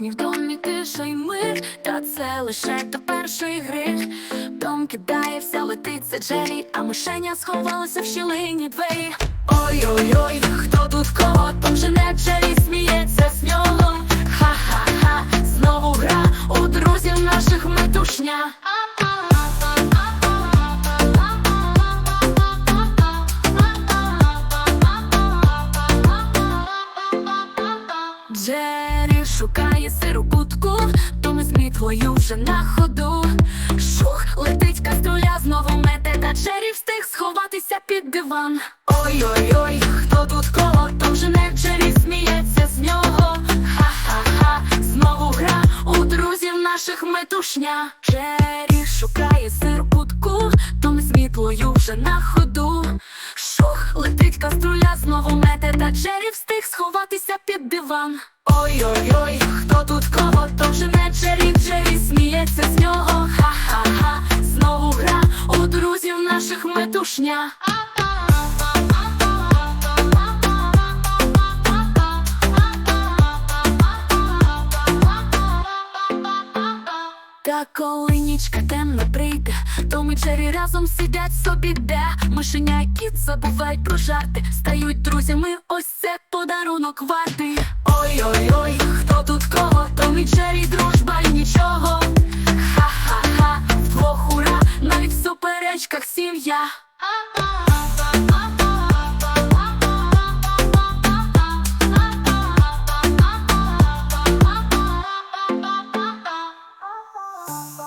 кухні в домі тиша й мир, та це лише до першої гри. Дом кидає, вся летиться Джері, а мишеня сховалася в щілині двері. Ой-ой-ой, хто тут кого? Там же не Джері сміється Джері шукає сиру будку, то ми з мітлою вже на ходу. Шух, летить каструля, знову мете, та Джері встиг сховатися під диван. Ой-ой-ой, хто тут кого, то вже не Джері сміється з нього. Ха-ха-ха, знову гра у друзів наших метушня. Джері шукає сиру будку, то ми з вже на ходу. Шух, летить каструля, знову мете, та Джері встиг сховатися під диван. Ой-ой-ой, хто тут кого, то вже не Джері, Джері сміється з нього. Ха-ха-ха, знову гра у друзів наших метушня. Та коли нічка темна прийде, то ми Джері разом сидять собі де Мишеня і кіт забувають про жарти, стають друзями, ось це подарунок вартий. Ой-ой-ой, хто тут кого, то ми Джері дружба і нічого. Ха-ха-ха, вдвох ура, навіть в суперечках сім'я. Oh.